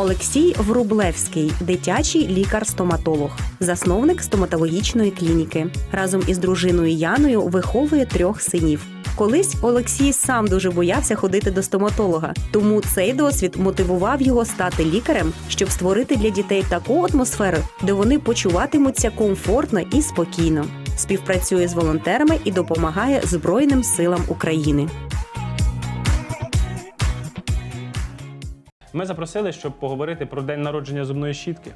Олексій Врублевський, дитячий лікар-стоматолог, засновник стоматологічної клініки. Разом із дружиною Яною виховує трьох синів. Колись Олексій сам дуже боявся ходити до стоматолога, тому цей досвід мотивував його стати лікарем, щоб створити для дітей таку атмосферу, де вони почуватимуться комфортно і спокійно. Співпрацює з волонтерами і допомагає Збройним силам України. Ми запросили, щоб поговорити про день народження зубної щітки.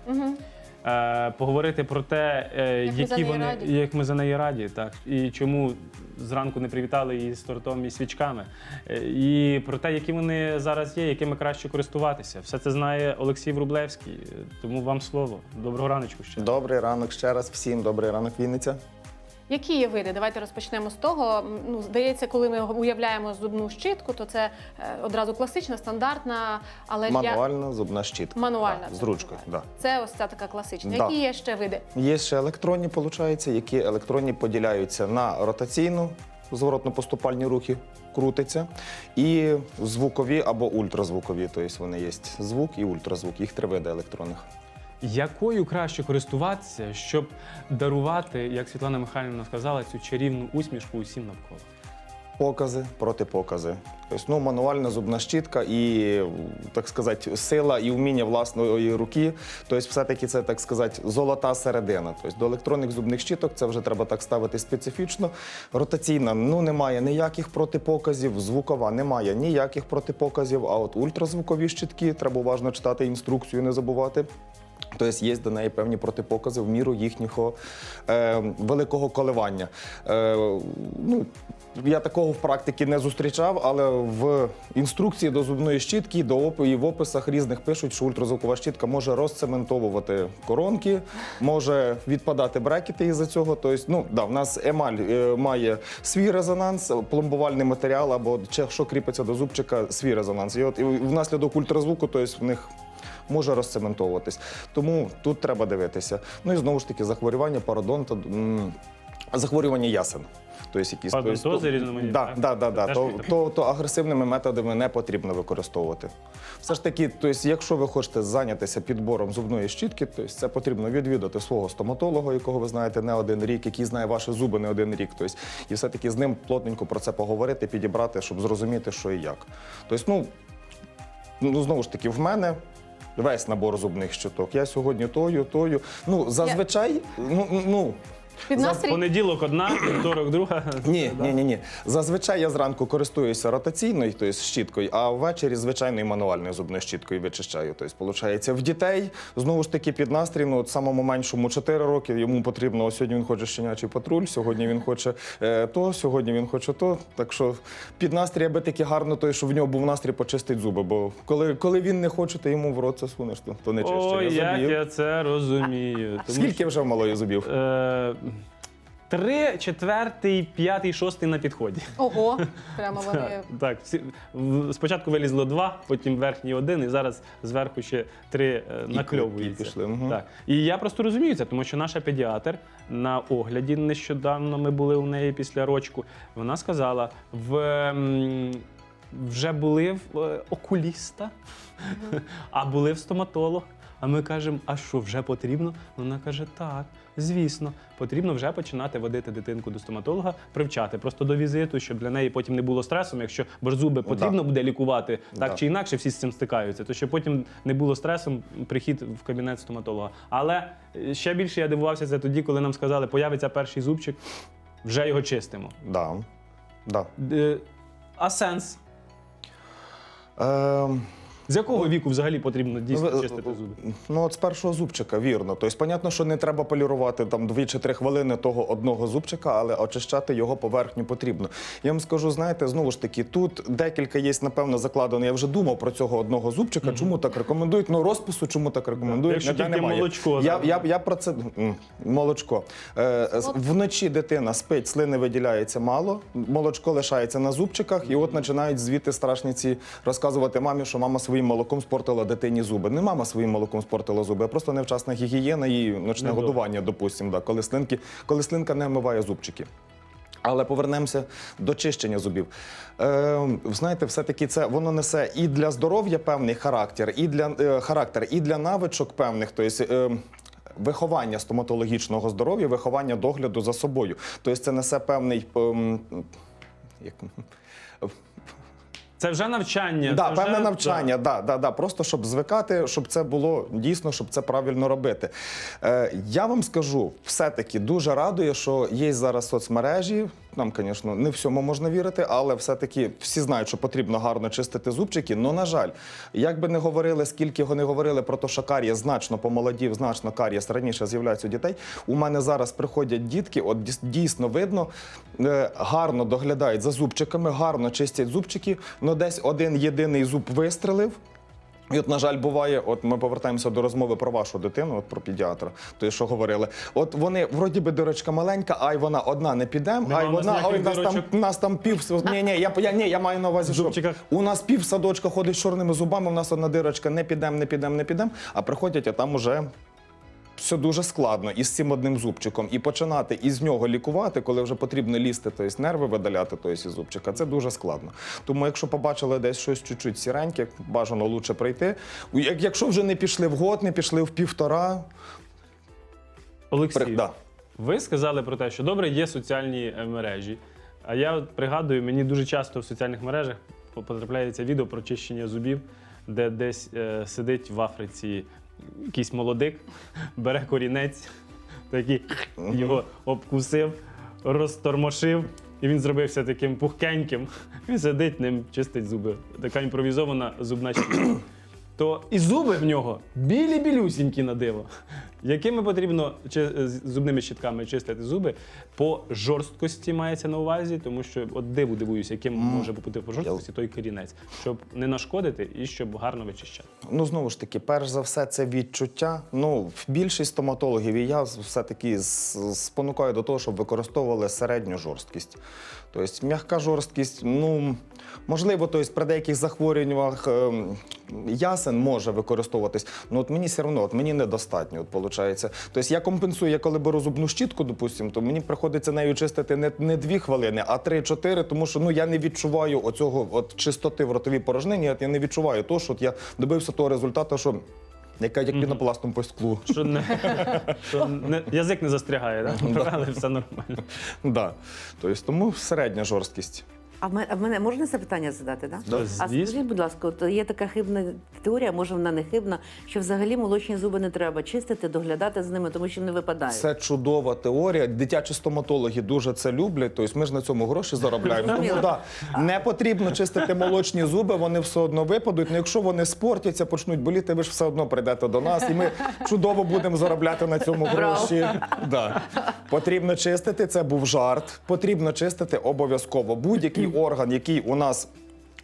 Е, поговорити про те, е, Як ми за які неї вони, раді. як ми за неї раді, так і чому зранку не привітали її з тортом і свічками, Е, і про те, які вони зараз є, якими краще користуватися. Все це знає Олексій Врублевський. Е, Тому вам слово. Доброго раночку ще. Добрий ранок ще раз всім. Добрий ранок, Вінниця. Які є види? Давайте розпочнемо з того. Ну, здається, коли ми уявляємо зубну щітку, то це е, одразу класична, стандартна, але ж я... Зубна щітка. мануальна Да, з ручкою. Да. Це ось ця така класична. Да. Які є ще види? Є ще електронні, виходить, які електронні поділяються на ротаційну, зворотно-поступальні рухи, крутиться, і звукові або ультразвукові. Тобто вони є звук і ультразвук. Їх три види електронних. Якою краще користуватися, щоб дарувати, як Світлана Михайлівна сказала, цю чарівну усмішку усім навколо? Покази, протипокази. Тобто, ну, мануальна зубна щітка і, так сказати, сила і вміння власної руки. Тобто, все-таки це, так сказати, золота середина. Тобто, до електронних зубних щіток це вже треба так ставити специфічно. Ротаційна ну, немає ніяких протипоказів, звукова немає ніяких протипоказів. А от ультразвукові щітки треба уважно читати інструкцію, не забувати. Тобто є до неї певні протипокази в міру їхнього е, великого коливання. Е, ну, я такого в практиці не зустрічав, але в інструкції до зубної щітки до оп- і в описах різних пишуть, що ультразвукова щітка може розцементовувати коронки, може відпадати брекети із-за цього. Тобто, ну, да, в нас емаль е, має свій резонанс, пломбувальний матеріал або що кріпиться до зубчика, свій резонанс. І от і внаслідок ультразвуку, тобто в них може розцементовуватись. Тому тут треба дивитися. Ну і знову ж таки, захворювання пародонта, захворювання ясен. Тобто якісь Пародонтози тобто, різноманітні, Да, так? да, да, да. То, то, то агресивними методами не потрібно використовувати. Все ж таки, тобто, якщо ви хочете зайнятися підбором зубної щітки, то це потрібно відвідати свого стоматолога, якого ви знаєте не один рік, який знає ваші зуби не один рік. Тобто, і все-таки з ним плотненько про це поговорити, підібрати, щоб зрозуміти, що і як. Тобто, ну, ну знову ж таки, в мене. Весь набор зубних щиток. Я сьогодні тою, тою. Ну, зазвичай, ну, ну, Під настрій Понеділок одна, вівторок друга. ні, ні, ні, ні. Зазвичай я зранку користуюся ротаційною, тобто щіткою, а ввечері звичайною мануальною зубною щіткою вичищаю. Тобто, виходить, в дітей знову ж таки під настрій, ну от самому меншому 4 роки йому потрібно. Ось сьогодні він хоче щенячий патруль, сьогодні він хоче е, то, сьогодні він хоче то. Так що під настрій, аби таки гарно, то щоб в нього був настрій почистити зуби. Бо коли, коли він не хоче, то йому в рот це сунеш, то, то не чищення Ой, як зубів. я це розумію. Тому Скільки вже в малої зубів? що, е, Три, четвертий, п'ятий, шостий на підході. ого, прямо вони. Так, так. Всі, в- спочатку вилізло два, потім верхній один, і зараз зверху ще три е, накльовуються. і пішли, мгм. Так. І я просто розумію це, тому що наша педіатр на огляді нещодавно ми були у неї після рочку. Вона сказала: в, м, вже були в е, окуліста, а були в стоматолог. А ми кажемо, а що вже потрібно? Вона каже: так, звісно, потрібно вже починати водити дитинку до стоматолога, привчати просто до візиту, щоб для неї потім не було стресом. Якщо бо ж зуби потрібно буде лікувати, так Да. чи інакше всі з цим стикаються, то щоб потім не було стресом прихід в кабінет стоматолога. Але е, ще більше я дивувався це тоді, коли нам сказали, появиться перший зубчик, вже його чистимо. Да. Да. Е, А сенс? Ем, З якого віку взагалі потрібно дійсно чистити зуби? Ну, от з першого зубчика, вірно. Тобто, понятно, що не треба полірувати там 2 чи 3 хвилини того одного зубчика, але очищати його поверхню потрібно. Я вам скажу, знаєте, знову ж таки, тут декілька є, напевно, закладено. Я вже думав про цього одного зубчика. Чому так рекомендують? Ну, розпису, чому так рекомендують? Якщо тільки немає. молочко, Я, я, я про це молочко. Е, вночі дитина спить, слини виділяється мало, молочко лишається на зубчиках, і от починають звідти страшниці розказувати мамі, що мама своїм молоком спортила дитині зуби. Не мама своїм молоком спортила зуби, а просто невчасна гігієна і ночне Недобре. годування, допустимо, да, коли слинки, коли слинка не вмиває зубчики. Але повернемося до чищення зубів. Е, знаєте, все-таки це воно несе і для здоров'я певний характер, і для е, характер, і для навичок певних. Тобто, е, Виховання стоматологічного здоров'я, виховання догляду за собою. Тобто це несе певний ем, як, Це вже навчання. Да, це певне вже- навчання, да. Да, да, Просто щоб звикати, щоб це було дійсно, щоб це правильно робити. Е, я вам скажу, все-таки дуже радує, що є зараз соцмережі. Нам, звісно, не всьому можна вірити, але все-таки всі знають, що потрібно гарно чистити зубчики. Ну, на жаль, як би не говорили, скільки вони говорили про те, що карієс значно помолодів, значно карієс раніше з'являється у дітей. У мене зараз приходять дітки, от дійсно видно, е, гарно доглядають за зубчиками, гарно чистять зубчики. Ну, десь один єдиний зуб вистрелив. І от, на жаль, буває, от ми повертаємося до розмови про вашу дитину, от про педіатра, то що говорили. От вони, вроді би, дирочка маленька, ай вона одна не підемо, ай вона, ой, ніяких нас там, нас там пів. Ні, ні, я, я, ні, я маю на увазі, що у нас пів садочка ходить з чорними зубами, у нас одна дирочка, не підемо, не підемо, не підемо, а приходять, а там уже. Все дуже складно із цим одним зубчиком. І починати із нього лікувати, коли вже потрібно лізти, тобто нерви видаляти тобто, із зубчика, це дуже складно. Тому, якщо побачили десь щось чуть-чуть сіреньке, бажано лучше прийти. Якщо вже не пішли в год, не пішли в півтора, Олексій, при- да. ви сказали про те, що добре є соціальні е, мережі. А я пригадую, мені дуже часто в соціальних мережах потрапляється відео про чищення зубів, де десь е, сидить в Африці якийсь молодик, бере корінець, такий його обкусив, розтормошив, і він зробився таким пухкеньким. Він сидить ним, чистить зуби. Така імпровізована зубна щітка. То і зуби в нього білі-білюсінькі на диво. Якими потрібно чи, зубними щітками чистити зуби по жорсткості мається на увазі, тому що от диву дивуюся, яким може бути по жорсткості той корінець, щоб не нашкодити і щоб гарно вичищати. Ну, знову ж таки, перш за все, це відчуття. Ну, більшість стоматологів, і я все-таки спонукаю до того, щоб використовували середню жорсткість. Тобто, м'яка жорсткість, ну, можливо, тобто, при деяких захворюваннях ем, ясен може використовуватись. Ну, от мені все одно, от мені недостатньо, от, виходить. Тобто, я компенсую, я коли беру зубну щітку, допустимо, то мені приходиться нею чистити не, не дві хвилини, а три-чотири, тому що ну, я не відчуваю оцього от, чистоти в ротовій порожнині, от я не відчуваю того, що от я добився того результату, що яка як пінопластом по склу. Що не, що не язик не застрягає, да? але все нормально. Да. Тобто, тому середня жорсткість. А в мене, а в мене можна запитання задати? Да? Да, А звісно. скажіть, будь ласка, от є така хибна теорія, може вона не хибна, що взагалі молочні зуби не треба чистити, доглядати з ними, тому що не випадають. Це чудова теорія. Дитячі стоматологи дуже це люблять. Тобто ми ж на цьому гроші заробляємо. Тому да, не потрібно чистити молочні зуби, вони все одно випадуть. Ну, якщо вони спортяться, почнуть боліти, ви ж все одно прийдете до нас, і ми чудово будемо заробляти на цьому гроші. Да. Потрібно чистити. Це був жарт. Потрібно чистити обов'язково. Будь-який орган, який у нас.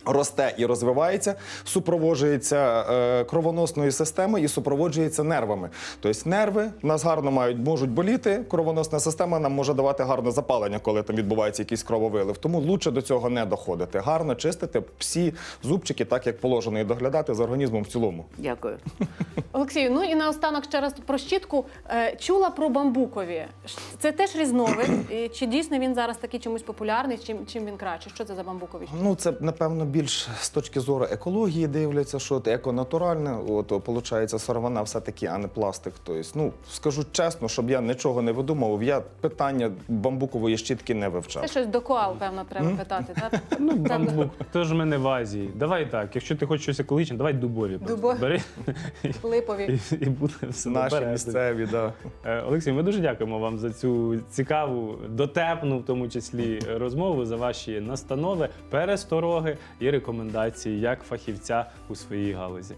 Росте і розвивається, супроводжується е, кровоносною системою і супроводжується нервами. Тобто нерви в нас гарно мають можуть боліти. Кровоносна система нам може давати гарне запалення, коли там відбувається якийсь крововилив. Тому лучше до цього не доходити. Гарно чистити всі зубчики, так як положено, і доглядати за організмом в цілому. Дякую. Олексію, ну і наостанок ще раз про щітку. Е, Чула про бамбукові. Це теж різновид. Чи дійсно він зараз такий чомусь популярний? Чим, чим він краще? Що це за бамбукові? щітки? Ну, це напевно більш з точки зору екології дивляться, що от еконатуральне, от виходить, сировина все-таки, а не пластик. Тобто, ну скажу чесно, щоб я нічого не видумував, я питання бамбукової щітки не Це вивчав. щось до коал, певно, треба питати. Так? Ну, бамбук, то ж ми не в Азії. Давай так, якщо ти хочеш щось екологічне, давай дубові. просто Дубові. Бери Липові. і, і буде все Наші наперед. місцеві, да. Е, Олексій, ми дуже дякуємо вам за цю цікаву, дотепну, в тому числі, розмову, за ваші настанови, перестороги і рекомендації як фахівця у своїй галузі.